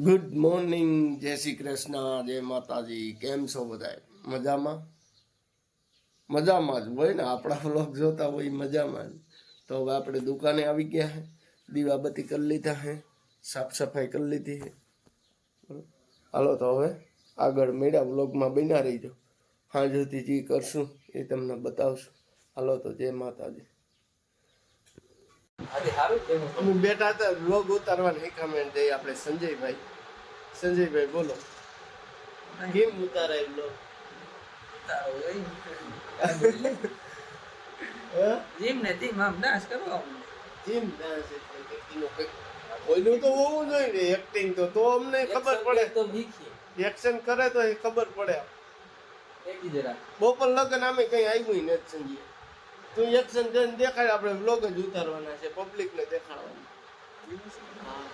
Good morning જય શ્રી કૃષ્ણ, જય માતાજી. કેમ છો બધા મજામાં? મજામાં જ હોય ને. આપણા વ્લોગ જોતા હોય મજામાં જ. તો હવે આપણે દુકાને આવી ગયા હે. દીવાબત્તી કરી લીધા હે. સાફ સફાઈ કરી લીધી હે? હાલો તો હવે આગળ મેળા વ્લોગમાં બન્યા રહીજો. હા જે કરશું એ તમને બતાવશું. હાલો તો જય માતાજી. અમે બેઠા હતા વ્લોગ ઉતારવાની કમેન્ટ દઈએ આપણે સંજયભાઈ. સંજયભાઈ બોલો. કેમ ઉતારાય લોગ જીમ ને જીમ આમ ડાન્સ કરવા એટલે કંઈક કોઈનું તો હોવું જોઈએ ને એક્ટિંગ તો તો અમને ખબર પડે. તો મીખી એક્શન કરે તો એ ખબર પડે. એકી જરા. બપોર લગન અમે કઈ આવ્યું નથી સંજય. તું એક્શન કરીને દેખાડ આપણે વ્લોગ જ ઉતારવાના છે પબ્લિક ને દેખાડવાના. હા.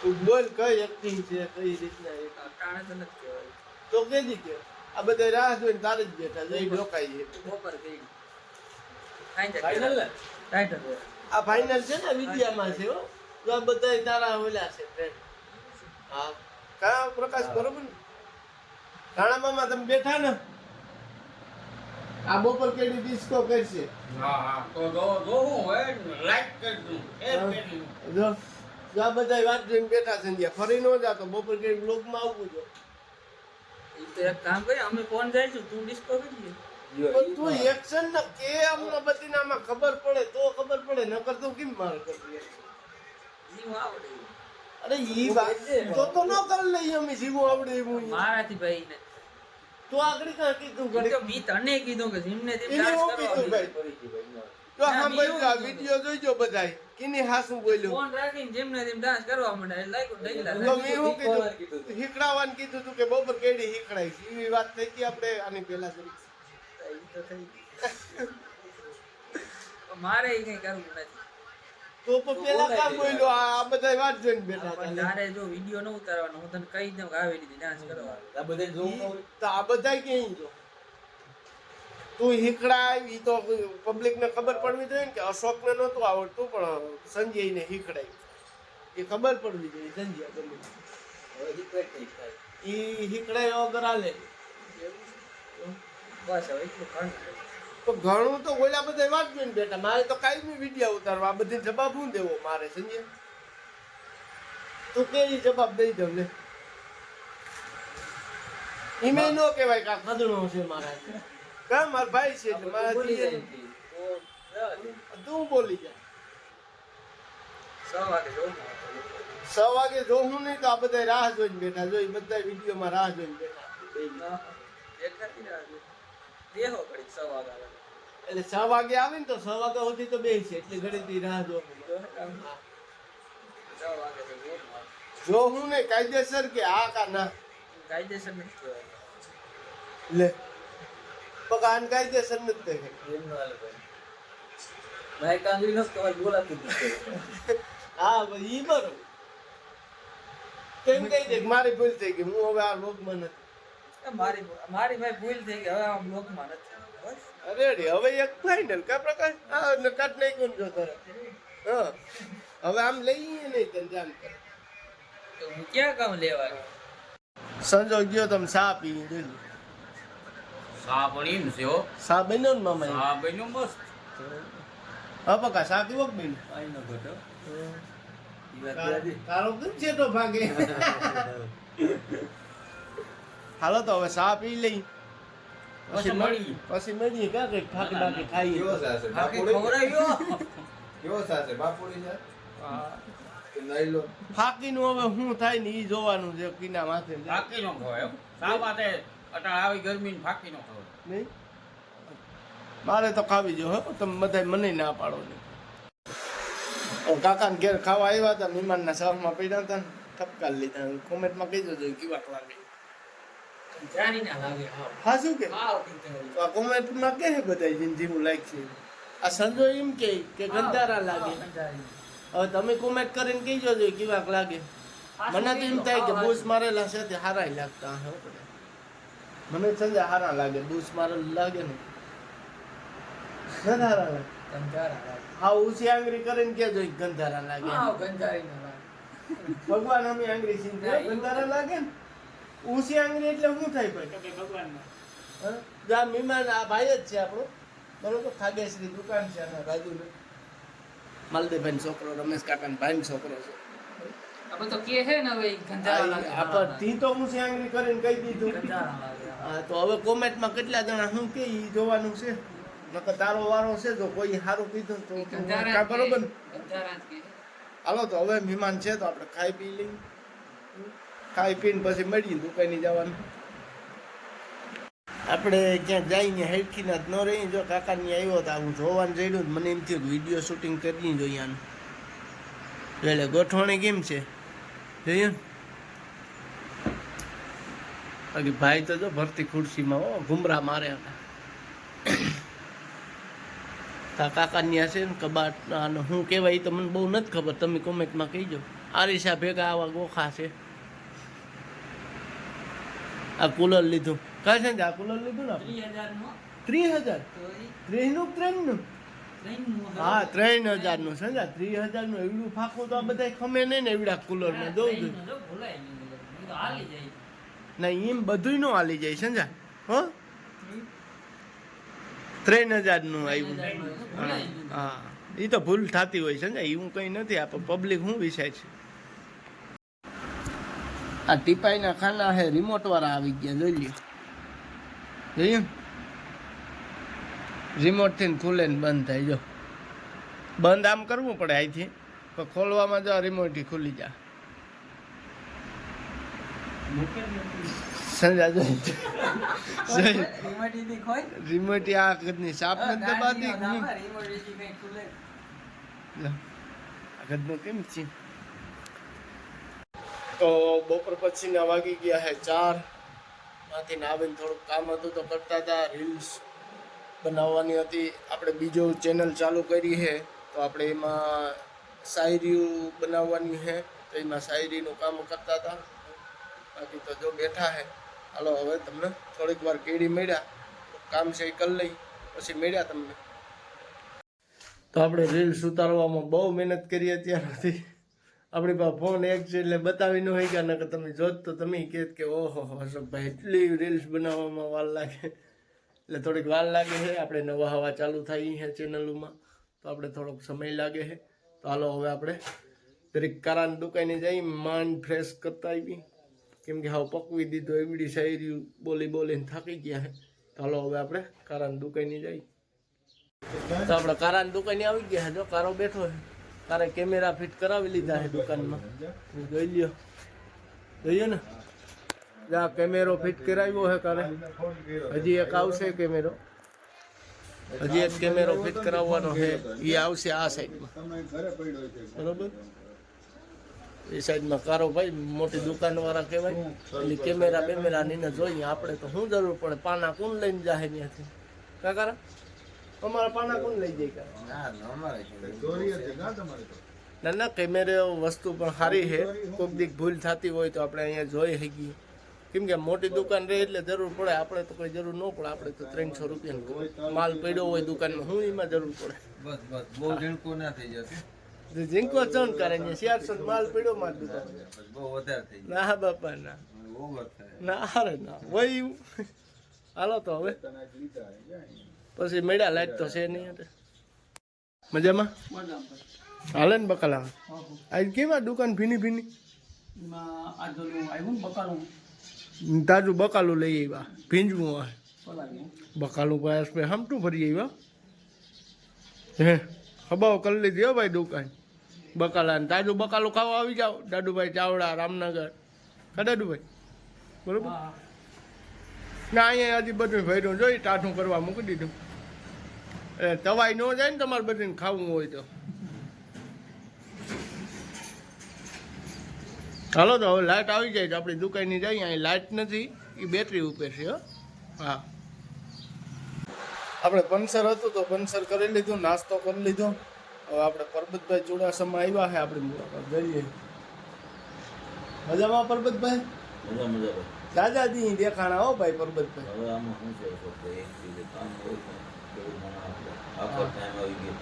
તું બોલ કઈ એક્ટિંગ છે કઈ રીતના એ તો નથી કહેવાય. તો કેજી કે આ બધા રાહ જોઈને તારે જ બેઠા જઈ ઢોકાઈ છે. બપોર ફાઇનલ આ ફાઇનલ છે ને વિદ્યામાં છે હો. તો આ બધા તારા ઓલા છે ફ્રેન્ડ હા. કયા પ્રકાશ બરોબર ને? રાણા મામા તમે બેઠા ને? આ પર કેડી ડિસ્કો કરશે. હા હા. તો જો જો હું હોય લાઈક કરજો. એ પેલી જો જો આ બધા વાત જોઈને બેઠા છે ને ફરી નો જાતો બપોર કેડી બ્લોગમાં આવવું જો એ તો એક કામ કરી અમે ફોન જઈશું તું ડિસ્કો પણ તું એક્શન ના કે અમને બધી ખબર પડે તો ખબર પડે નકર તો કેમ માર કરવી જીમ આવડે. અરે ઈ વાત તો તો ન કરી લઈએ અમે જીવું આવડે એવું મારાથી ભાઈ ને. તો આગળ કાં કીધું ઘડી તો મી તને કીધું કે જીમ ને ડાન્સ કીધું કરવા ભાઈ. તો હા ભાઈ આ કીધું. વિડિયો જોઈજો બધાય. કિની હાસું બોલ્યું. ફોન રાખીને જીમ ને ડાન્સ કરવા માંડે. લાગ્યું ઢગલા તો મેં શું કીધું. હીકડાવાનું કીધું તું કે બપોર કેડી હીકડાઈ એવી વાત થઈ ગઈ આપણે આની પહેલા કરી. મારે કઈ કરવું નથી. તો પણ પેલા કામ બોલ્યો આ આ બધા વાત જોઈને બેઠા હતા. તારે જો વીડિયો ન ઉતારવાનો હું તને કહી દઉં આવી રીતે ડાન્સ કરવા ઈ- તો આ બધા કેમ જો. તું હીકડાય એ તો પબ્લિક ને ખબર પડવી જોઈએ ને કે અશોક ને નહોતું આવડતું પણ સંજય ને હીકડાય એ ખબર પડવી જોઈએ. સંજય ગમે એ હીકડાય વગર હાલે. બસ હવે એટલું ઘણું. તો ઘણું તો ઓલા બધા વાત જોઈને બેઠા. મારે તો બી વીડિયો ઉતારવા આ બધી જવાબ હું દેવો મારે સમજે તું કે જવાબ દઈ દઉં ને ઈમે નો કહેવાય કે ખદણો છે મારા. કા મારા ભાઈ છે એટલે મારા જીએ-. તો બોલી જા. છ વાગે જો જોઉં નહીં તો આ બધા રાહ જોઈને બેઠા. જોઈ બધા વિડીયોમાં રાહ જોઈને બેઠા. દેખાતી રાહ જોઈ. દેહો છ વાગે આવે. એટલે છ વાગે આવે ને તો છ વાગ્યા સુધી તો બે છે એટલે ઘડીથી રાહ જો ને. હું. ને કાયદેસર કે આ કા ના. કાયદેસર નથી. લે. પગાન કાયદેસર નથી કહે. હા ભાઈ ઈ બરો કેમ કહી દે કે મારી ભૂલ થઈ ગઈ હું હવે આ લોકમાં નથી. મારી મારી ભાઈ ભૂલ થઈ ગઈ હવે આમ બ્લોકમાં નથી. બસ. હવે એક ફાઇનલ કા પ્રકાર ને નહીં કોણ જો તારે હા. હવે આમ લઈએ નહીં તને જાણ કર. તો હું ક્યાં કામ લેવા? સંજો ગયો તમે સા પી જોઈ સા પણ એમ છે હો. સા બન્યો ને મામા સા બન્યો મસ્ત. હા પકા સા પીવો કે બેન તારો કેમ છેટો ભાગે? હાલો તો હવે સા પી લઈ. પછી મળી પછી મળીએ કા કંઈક થાકી બાકી ખાઈએ. બાકી ખવડાવ્યો? ફાકી નું હવે શું થાય ને ઈ જોવાનું છે કીના માથે. છે. ફાકી નો ખવાય સા માટે અટાણ આવી ગરમી ને ફાકી નો ખવાય? નહીં? મારે તો ખાવી જો હો. તમે બધા મને ના પાડો ને. કાકા ઘેર ખાવા આવ્યા હતા મહેમાનના સહમાં પડ્યા હતા ને. ઠપકા લીધા. કોમેન્ટમાં કહી દેજો કેવા લાગે જાણી ના લાગે હા. શું કે? આ કોમેન્ટમાં કે છે બધા જેને જેવું લાઈક છે. આ સંજો એમ કે કે ગંધારા લાગે. હવે તમે કોમેન્ટ કરીને કહી જોજો કેવાક લાગે. મને તો એમ થાય કે બૂસ મારેલા છે તે હારાય લાગતા હે મને સંજય હારા લાગે બૂસ મારેલા લાગે ને. ગંધારા લાગે. ગંધારા લાગે. હા ઉસી આંગરી કરીને કેજો ગંધારા લાગે. હા ગંધારી ના લાગે. ભગવાન અમે આંગરી સીંધે ગંધારા લાગે ને? ઊંચી આંગળી એટલે શું થાય ભાઈ? હા? આ મહેમાન આ ભાઈ જ છે આપણો. બરોબર? ખાગેશ્રી દુકાન છે અને રાજુને. માલદેવભાઈ છોકરો રમેશ કાકા ભાઈ છોકરો છે. આ બધો કે છે ને હવે ઈ ગંધારા લાગે આ પણ તી તો ઊંચી આંગળી કરીને કહી દીધું. હા તો હવે કોમેન્ટમાં કેટલા જણા શું કે ઈ જોવાનું છે? નકર તારો વારો છે તો કોઈ સારું કીધું તો જ બરોબર જ હાલો તો હવે મહેમાન છે તો આપણે ખાઈ પી લઈએ. ખાઈ પીને પછી મળીએ દુકાને જવાનું. આપણે ક્યાં જઈને હેડખીના જ ન રહી જો કાકાની આવ્યો તો હું જોવાનું જઈડું મને એમ થયું વીડિયો શૂટિંગ કરી જોઈએ આનું. એટલે ગોઠવણી કેમ છે? જોયું બાકી ભાઈ તો જો ભરતી ખુરશીમાં હો, ઘુમરા મારે હતા. કાકાની છે ને કબાટ શું કહેવાય એ તો મને બહુ નથી ખબર, તમે કોમેન્ટમાં કહીજો. આરીસા ભેગા આવા ગોખા છે. આ કુલર લીધું. કઈ છે આ કુલર લીધું ને આપણે? ત્રીસ હજારનો. ત્રીસ હજાર? ત્રણનું હા. ત્રણ હજારનું છે ને ત્રીસ હજારનું એવડું ફાકું તો આ બધા ખમે નહીં ને એવડા કુલરમાં દઉં છું. ના એમ બધું નું હાલી જાય સમજા હો? ત્રણ હજારનું આવ્યું. હા હા. એ તો ભૂલ થતી હોય સમજા એવું કંઈ નથી આ પબ્લિક શું વિષય છે? આ ટીપાઈના ખાના હે રિમોટ વાળા આવી ગયા જોઈ લ્યો. જોઈએ રિમોટથી ખુલે ને બંધ થાય જો. બંધ આમ કરવું પડે અહીંથી પણ ખોલવામાં જો રિમોટથી ખુલી જા. સંજા જોઈ રિમોટ આ આગળની સાપ નથી દબાતી. આગળનું કેમ છે? તો બપોર પછીના વાગી ગયા છે ચાર. માંથી નાવીને થોડુંક કામ હતું તો કરતા હતા રીલ્સ બનાવવાની હતી. આપણે બીજો ચેનલ ચાલુ કરી છે તો આપણે એમાં શાયરીઓ બનાવવાની છે તો એમાં શાયરીનું કામ કરતા હતા. બાકી તો જો બેઠા છે હાલો, હવે તમને થોડીક વાર કેડી મળ્યા. કામ છે એ કરી લઈ, પછી મળ્યા તમને. તો આપણે રીલ્સ ઉતારવામાં બહુ મહેનત કરી અત્યાર સુધી આપણી પાસે ફોન એક છે એટલે બતાવી ન હોય કે નકર તમે જોત તો તમે કહે કે, ઓહો અશોકભાઈ એટલી રીલ્સ બનાવવામાં વાર લાગે. એટલે થોડીક વાર લાગે છે, આપણે નવા હવા ચાલુ થાય છે ચેનલોમાં તો આપણે થોડોક સમય લાગે છે. તો હાલો, હવે આપણે દરેક કારાની દુકાને જઈ માંડ ફ્રેશ કરતા આવી કેમ કે હાવ પકવી દીધો, એવડી શાયરી બોલી બોલીને થાકી ગયા છે. તો હાલો, હવે આપણે કારાની દુકાને જઈ. તો આપણે કારાની દુકાને આવી ગયા જો કારો બેઠો છે. તારે કેમેરા ફિટ કરાવી લીધા છે દુકાનમાં. જોઈ લ્યો. જોઈએ ને જા કેમેરો ફિટ કરાવ્યો છે કારે હજી એક આવશે કેમેરો હજી એક કેમેરો ફિટ કરાવવાનો છે. એ આવશે આ સાઈડમાં બરોબર? એ સાઈડમાં કારો ભાઈ, મોટી દુકાનવાળા કહેવાય. એટલે કેમેરા બેમેરા નીને જોઈએ આપણે તો શું જરૂર પડે? પાના કોણ લઈને જાય ત્યાંથી કા કારા અમારા પાના કોણ લઈ જાય કારા ના ના કેમેરે વસ્તુ પણ સારી છે. કોઈક દીક ભૂલ થતી હોય તો આપણે અહીંયા જોઈ શકીએ. કેમ કે મોટી દુકાન રહે એટલે જરૂર પડે. આપણે તો કોઈ જરૂર ન પડે. આપણે તો ત્રણસો રૂપિયા માલ પડ્યો હોય દુકાનમાં. હું એમાં જરૂર પડે. બસ બસ. બહુ ઝીણકો ના થઈ જશે. ઝીંકો ચણ કરે ને શિયાળસો માલ પડ્યો માર દુકાન બહુ વધારે થઈ ના બાપા ના. ના અરે ના. હોય હાલો તો હવે. પછી મેળા લાઈટ તો છે નહીં મજામાં. હાલે ને બકાલા આજ કેવા દુકાન ભીની ભીની? તાજું બકાલું લઈ આવ્યા ભીંજવું પલાળ્યું. બકાલું પાસ પે હમટું ફરી આવ્યા. હે હબાવ કરી લીધી હો ભાઈ દુકાન. બકાલા ને તાજું બકાલું ખાવા આવી જાઓ. દાદુભાઈ ચાવડા રામનગર. કા દાદુભાઈ? બરોબર? ના અહીંયા હજી બધું ભર્યું જોઈ ટાઠું કરવા મૂકી દીધું. એ તવાઈ ન જાય ને તમારે બધીને ખાવું હોય તો. હાલો તો હવે લાઇટ આવી જાય તો આપણી દુકાનની જઈએ અહીં લાઇટ નથી એ બેટરી ઉપર છે હો. હા. આપણે પંચર હતું તો પંચર કરી લીધું નાસ્તો કરી લીધો. હવે આપણે પરબતભાઈ ચુડાસમાં આવ્યા છે આપણી મુલાકાત જઈએ મજામાં પરબતભાઈ? મજા મજા. દાદાજી દેખાણા હો ભાઈ પરબતભાઈ. હવે આમાં શું છે એક રીતે કામ હોય બધું મને આપણે આખો ટાઈમ આવી ગયો.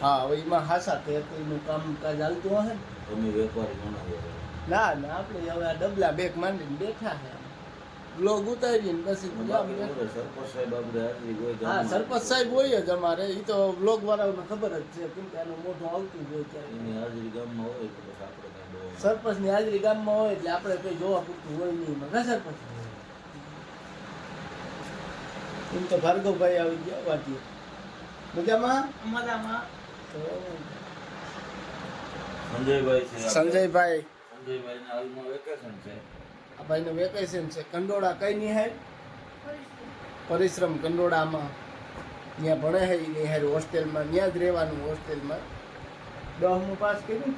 હા હવે એમાં હાસા તે એનું કામકાજ ચાલતું હશે તમે વેપારી ગણાવો ના ના આપણે હવે આ ડબલા બેગ માંડીને બેઠા છે. બ્લોગ ઉતારીને પછી સરપંચ સાહેબ આપણે હા સરપંચ સાહેબ હોય જ અમારે. એ તો બ્લોગ વાળાઓને ખબર જ છે કેમ કે આનું મોઢું આવતું હોય ત્યારે એની હાજરી ગામમાં હોય પછી આપણે સરપંચની હાજરી ગામમાં હોય એટલે આપણે કઈ જોવા પૂરતું હોય નહીં. એમાં સરપંચ? એમ તો ભાર્ગવભાઈ આવી ગયા વાંચીએ મજામાં? મજામાં. તો સંજયભાઈ છે સંજયભાઈ. સંજયભાઈને હાલમાં વેકેશન છે. આ ભાઈનું વેકેશન છે. કંડોળા કઈ નિહાળ પરિશ્રમ કંડોળામાં. ત્યાં ભણે હે એ નિહાળ હોસ્ટેલમાં. ત્યાં જ રહેવાનું હોસ્ટેલમાં. દસમું પાસ કર્યું?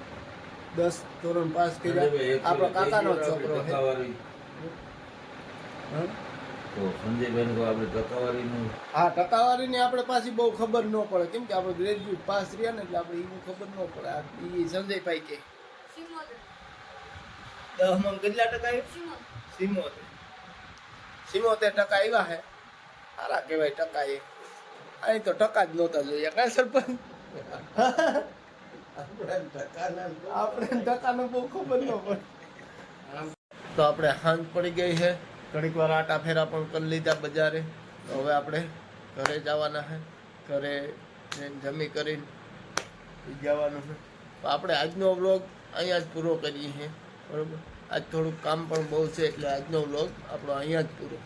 દસ ધોરણ પાસ કર્યા. આપણો કાકાનો છોકરો છે. હં? તો સંજયભાઈને કહો આપણે ટકાવારીનું હા ટકાવારીની આપણે પાછી બહુ ખબર ન પડે. કેમ કે આપણે ગ્રેજ્યુએટ પાસ રહ્યા ને એટલે આપણે એવું ખબર ન પડે. આ ઈ સંજયભાઈ કે. દસમાં કેટલા ટકા આવ્યા સિમોતેર સિમોતેર ટકા આવ્યા હે? સારા કહેવાય ટકા એ. અહીં તો ટકા જ નહોતા જોઈએ કાંઈ સરપંચ? આપણે ટકાનો બહુ ખબર ન પડે. તો આપણે સાંજ પડી ગઈ છે ઘડીક વાર આટા ફેરા પણ કરી લીધા બજારે. તો હવે આપણે ઘરે જવાના છે ઘરે જમી કરીને જવાનું છે તો આપણે આજનો વ્લોગ અહીંયા જ પૂરો કરીએ છીએ બરોબર? આજ થોડુંક કામ પણ બહુ છે એટલે આજનો વ્લોગ આપણો અહીંયા જ પૂરો.